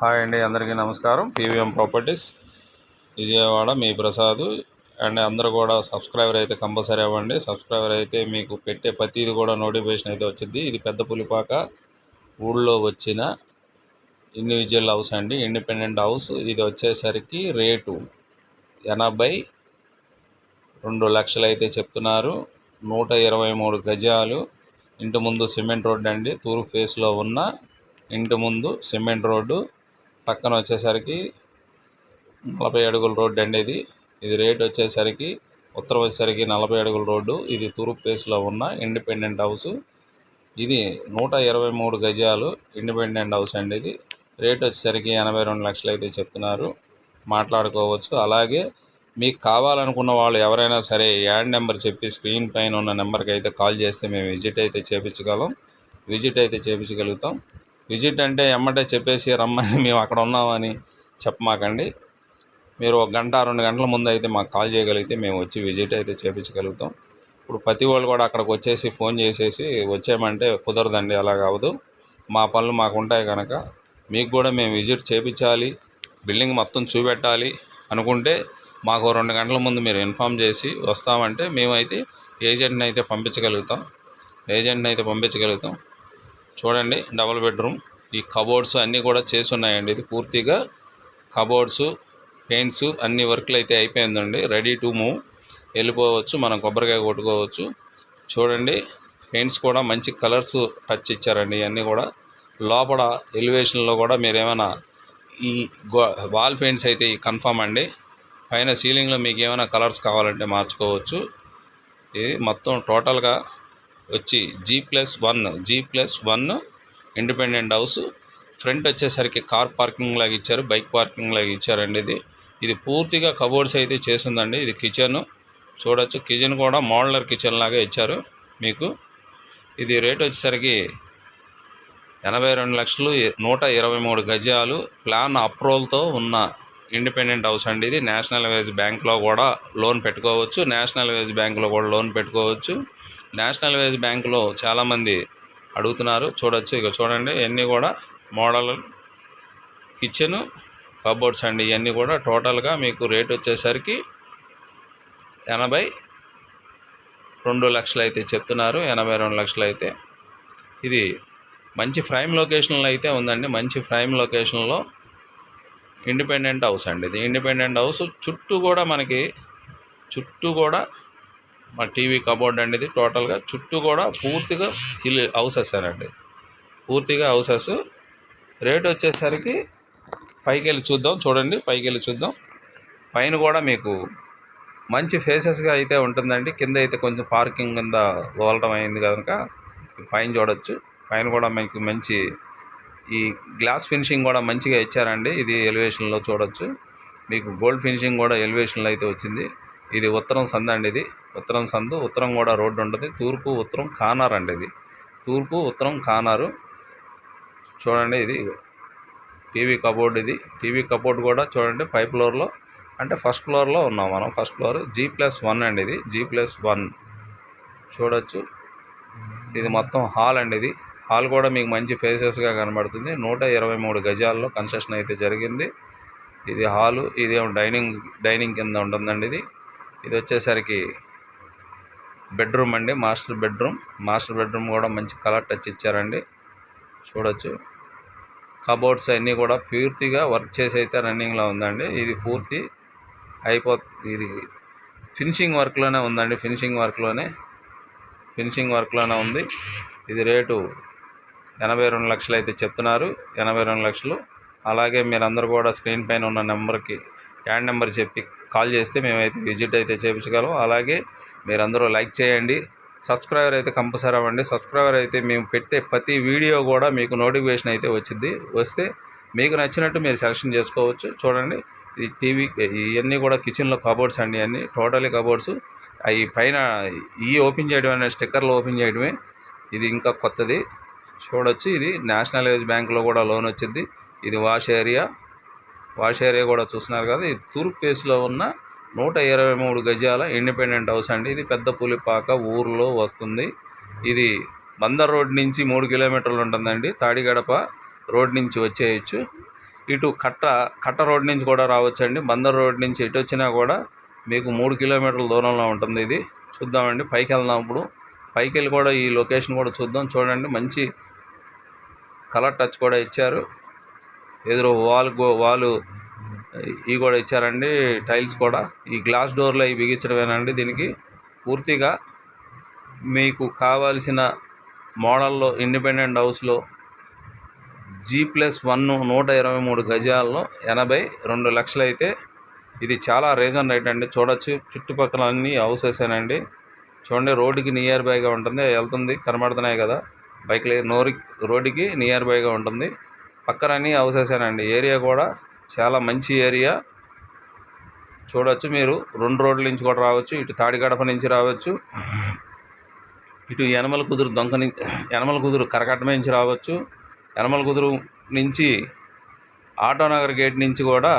Hi అండి అందరికీ నమస్కారం. పీవీఎం ప్రాపర్టీస్ విజయవాడ మీ ప్రసాద్. అండ్ అందరూ కూడా సబ్స్క్రైబర్ అయితే కంపల్సరీ అవ్వండి. సబ్స్క్రైబర్ అయితే మీకు పెట్టే ప్రతిది కూడా నోటిఫికేషన్ అయితే వచ్చింది ఇది పెద్ద పులిపాక ఊళ్ళో వచ్చిన ఇండివిజువల్ హౌస్ అండి. ఇండిపెండెంట్ హౌస్ ఇది వచ్చేసరికి రేటు ఎనభై రెండు లక్షలు అయితే చెప్తున్నారు. నూట ఇరవై మూడు గజాలు. ఇంటి ముందు సిమెంట్ రోడ్డు అండి. తూర్పు ఫేస్లో ఉన్న ఇంటి ముందు సిమెంట్ రోడ్డు. పక్కన వచ్చేసరికి నలభై అడుగుల రోడ్డు అండి ఇది ఇది రేట్ వచ్చేసరికి ఉత్తరం వచ్చేసరికి నలభై అడుగుల రోడ్డు. ఇది తూర్పు ప్లేస్లో ఉన్న ఇండిపెండెంట్ హౌస్. ఇది నూట ఇరవై మూడు గజాలు ఇండిపెండెంట్ హౌస్ అండి ఇది రేట్ వచ్చేసరికి ఎనభై రెండు లక్షలు అయితే చెప్తున్నారు. మాట్లాడుకోవచ్చు. అలాగే మీకు కావాలనుకున్న వాళ్ళు ఎవరైనా సరే యాడ్ నెంబర్ చెప్పి స్క్రీన్ పైన ఉన్న నెంబర్కి అయితే కాల్ చేస్తే మేము విజిట్ అయితే చేపించగలం. విజిట్ అయితే చేపించగలుగుతాం. విజిట్ అంటే ఎమ్మటే చెప్పేసి రమ్మని మేము అక్కడ ఉన్నామని చెప్పమాకండి. మీరు ఒక గంట రెండు గంటల ముందు అయితే మాకు కాల్ చేయగలిగితే మేము వచ్చి విజిట్ అయితే చేపించగలుగుతాం. ఇప్పుడు ప్రతి వాళ్ళు కూడా అక్కడికి వచ్చేసి ఫోన్ చేసేసి వచ్చామంటే కుదరదండి అలాగ అవ్వదు మా పనులు మాకు ఉంటాయి కనుక మీకు కూడా మేము విజిట్ చేపించాలి బిల్డింగ్ మొత్తం చూపెట్టాలి అనుకుంటే మాకు రెండు గంటల ముందు మీరు ఇన్ఫామ్ చేసి వస్తామంటే మేమైతే ఏజెంట్ని అయితే పంపించగలుగుతాం. ఏజెంట్ని అయితే పంపించగలుగుతాం. చూడండి డబుల్ బెడ్రూమ్ ఈ కబోర్డ్స్ అన్నీ కూడా చేసి ఉన్నాయండి ఇది పూర్తిగా కబోర్డ్స్ పెయింట్స్ అన్ని వర్క్లు అయితే అయిపోయిందండి. రెడీ టు మూవ్ వెళ్ళిపోవచ్చు మనం కొబ్బరికాయ కొట్టుకోవచ్చు. చూడండి పెయింట్స్ కూడా మంచి కలర్స్ టచ్ ఇచ్చారండి. ఇవన్నీ కూడా లోపల ఎలివేషన్లో కూడా మీరు ఏమైనా ఈ గో వాల్ పెయింట్స్ అయితే కన్ఫామ్ అండి. పైన సీలింగ్లో మీకు ఏమైనా కలర్స్ కావాలంటే మార్చుకోవచ్చు. ఇది మొత్తం టోటల్గా వచ్చి G plus one G plus one independent house front వచ్చేసరికి కార్ పార్కింగ్ లాగా ఇచ్చారు బైక్ పార్కింగ్ లాగా ఇచ్చారండి ఇది. ఇది పూర్తిగా కబోర్డ్స్ అయితే చేసిందండి ఇది కిచెన్ చూడొచ్చు కిచెన్ కూడా మోడలర్ కిచెన్ లాగా ఇచ్చారు మీకు. ఇది రేట్ వచ్చేసరికి ఎనభై రెండు లక్షలు నూట ఇరవై మూడు గజాలు. ప్లాన్ అప్రూవల్తో ఉన్న ఇండిపెండెంట్ హౌస్ అండి ఇది. నేషనల్ వైజ్ బ్యాంక్లో కూడా లోన్ పెట్టుకోవచ్చు. నేషనల్ వైజ్ బ్యాంక్లో కూడా లోన్ పెట్టుకోవచ్చు. నేషనల్ వైజ్ బ్యాంకులో చాలామంది అడుగుతున్నారు. చూడొచ్చు. ఇక చూడండి. ఇవన్నీ కూడా మోడల్ కిచెన్ కబోర్డ్స్ అండి. ఇవన్నీ కూడా టోటల్గా మీకు రేట్ వచ్చేసరికి ఎనభై రెండు లక్షలు అయితే చెప్తున్నారు. ఎనభై రెండు లక్షలు అయితే. ఇది మంచి ప్రైమ్ లొకేషన్లో అయితే ఉందండి. మంచి ప్రైమ్ లొకేషన్లో ఇండిపెండెంట్ హౌస్ అండి ఇది. ఇండిపెండెంట్ హౌస్ చుట్టూ కూడా మనకి చుట్టూ కూడా మా టీవీ కబోర్డ్ అండి ఇది టోటల్గా. చుట్టూ కూడా పూర్తిగా ఇల్లు హౌసెస్ అండి. పూర్తిగా హౌసెస్. రేట్ వచ్చేసరికి పైకి వెళ్ళి చూద్దాం చూడండి పైకి వెళ్ళి చూద్దాం. పైన కూడా మీకు మంచి ఫేసెస్గా అయితే ఉంటుందండి. కింద అయితే కొంచెం పార్కింగ్ కింద వదలడం అయింది కనుక పైన చూడొచ్చు. పైన కూడా మీకు మంచి ఈ గ్లాస్ ఫినిషింగ్ కూడా మంచిగా ఇచ్చారండి. ఇది ఎలివేషన్లో చూడొచ్చు. మీకు గోల్డ్ ఫినిషింగ్ కూడా ఎలివేషన్లో అయితే వచ్చింది. ఇది ఉత్తరం సందు అండి ఇది. ఉత్తరం సందు ఉత్తరం కూడా రోడ్డు ఉంటుంది. తూర్పు ఉత్తరం కానార్ అండి ఇది. తూర్పు ఉత్తరం కానారు. చూడండి ఇది. టీవీ కబోర్డ్ ఇది. టీవీ కబోర్డ్ కూడా చూడండి పై ఫ్లోర్లో అంటే ఫస్ట్ ఫ్లోర్లో ఉన్నాం మనం. First floor G plus one అండి ఇది. జీ ప్లస్ వన్ చూడొచ్చు. ఇది మొత్తం హాల్ అండి ఇది. హాల్ కూడా మీకు మంచి ఫేసెస్గా కనబడుతుంది. నూట ఇరవై మూడు గజాల్లో కన్స్ట్రక్షన్ అయితే జరిగింది. ఇది హాలు ఇది డైనింగ్ డైనింగ్ కింద ఉంటుందండి ఇది. ఇది వచ్చేసరికి బెడ్రూమ్ అండి మాస్టర్ బెడ్రూమ్ మాస్టర్ బెడ్రూమ్ కూడా మంచి కలర్ టచ్ ఇచ్చారండి. చూడొచ్చు. కబోర్డ్స్ అన్నీ కూడా పూర్తిగా వర్క్ చేసి అయితే రన్నింగ్లో ఉందండి. ఇది పూర్తి అయిపో ఇది ఫినిషింగ్ వర్క్లోనే ఉందండి. ఫినిషింగ్ వర్క్లోనే ఫినిషింగ్ వర్క్లోనే ఉంది. ఇది రేటు ఎనభై రెండు లక్షలు అయితే చెప్తున్నారు. ఎనభై రెండు లక్షలు. అలాగే మీరందరూ కూడా స్క్రీన్ పైన ఉన్న నెంబర్కి యాడ్ నెంబర్ చెప్పి కాల్ చేస్తే మేమైతే విజిట్ అయితే చేయించగలం అలాగే మీరందరూ లైక్ చేయండి. సబ్స్క్రైబర్ అయితే కంపల్సరీ అవ్వండి. సబ్స్క్రైబర్ అయితే మేము పెట్టే ప్రతి వీడియో కూడా మీకు నోటిఫికేషన్ అయితే వచ్చింది. వస్తే మీకు నచ్చినట్టు మీరు సెలెక్షన్ చేసుకోవచ్చు. చూడండి. ఈ టీవీ ఇవన్నీ కూడా కిచెన్లో కబోర్డ్స్ అండి అన్నీ. Totally cupboards. అవి పైన ఈ ఓపెన్ చేయడం అనే స్టిక్కర్లు ఓపెన్ చేయడమే. ఇది ఇంకా కొత్తది. చూడొచ్చు. ఇది నేషనల్ బ్యాంకులో బ్యాంక్లో కూడా లోన్ వచ్చింది. ఇది వాష్ ఏరియా. వాష్ ఏరియా కూడా చూస్తున్నారు కదా ఇది తూర్పు ఫేస్లో ఉన్న నూట ఇరవై మూడు గజాల ఇండిపెండెంట్ హౌస్ అండి. ఇది పెద్ద పులిపాక ఊర్లో వస్తుంది. ఇది బందర్ రోడ్ నుంచి మూడు కిలోమీటర్లు ఉంటుందండి. తాడిగడప రోడ్ నుంచి వచ్చేయచ్చు. ఇటు కట్ట కట్ట రోడ్ నుంచి కూడా రావచ్చండి. బందర్ రోడ్ నుంచి ఎటు వచ్చినా కూడా మీకు మూడు కిలోమీటర్ల దూరంలో ఉంటుంది ఇది. చూద్దామండి. పైకి వెళ్దాం ఇప్పుడు. పైకి వెళ్ళి కూడా ఈ లొకేషన్ కూడా చూద్దాం. చూడండి మంచి కలర్ టచ్ కూడా ఇచ్చారు. ఎదురు వాల్ గో వాలు ఇవి కూడా ఇచ్చారండి టైల్స్ కూడా. ఈ గ్లాస్ డోర్లు అవి బిగించడమేనండి దీనికి. పూర్తిగా మీకు కావాల్సిన మోడల్లో ఇండిపెండెంట్ హౌస్లో జీ ప్లస్ వన్ నూట ఇరవై మూడు గజాల్లో ఎనభై రెండు లక్షలైతే ఇది చాలా రీజన్ రైట్ అండి. చూడొచ్చు చుట్టుపక్కల అన్ని హౌసెసేనండి. చూడండి రోడ్డుకి నియర్ బైగా ఉంటుంది. వెళ్తుంది. కనబడుతున్నాయి కదా. బైక్లు నోరి రోడ్డుకి నియర్ బైగా ఉంటుంది. పక్కన అవసేసానండి ఏరియా కూడా చాలా మంచి ఏరియా చూడవచ్చు మీరు. రెండు రోడ్ల నుంచి కూడా రావచ్చు. ఇటు తాడిగడప నుంచి రావచ్చు. ఇటు యనమల కుదురు దొంక నుంచి యనమల కుదురు కరకట్ట నుంచి రావచ్చు. యనమల కుదురు నుంచి ఆటోనగర్ గేట్ నుంచి కూడా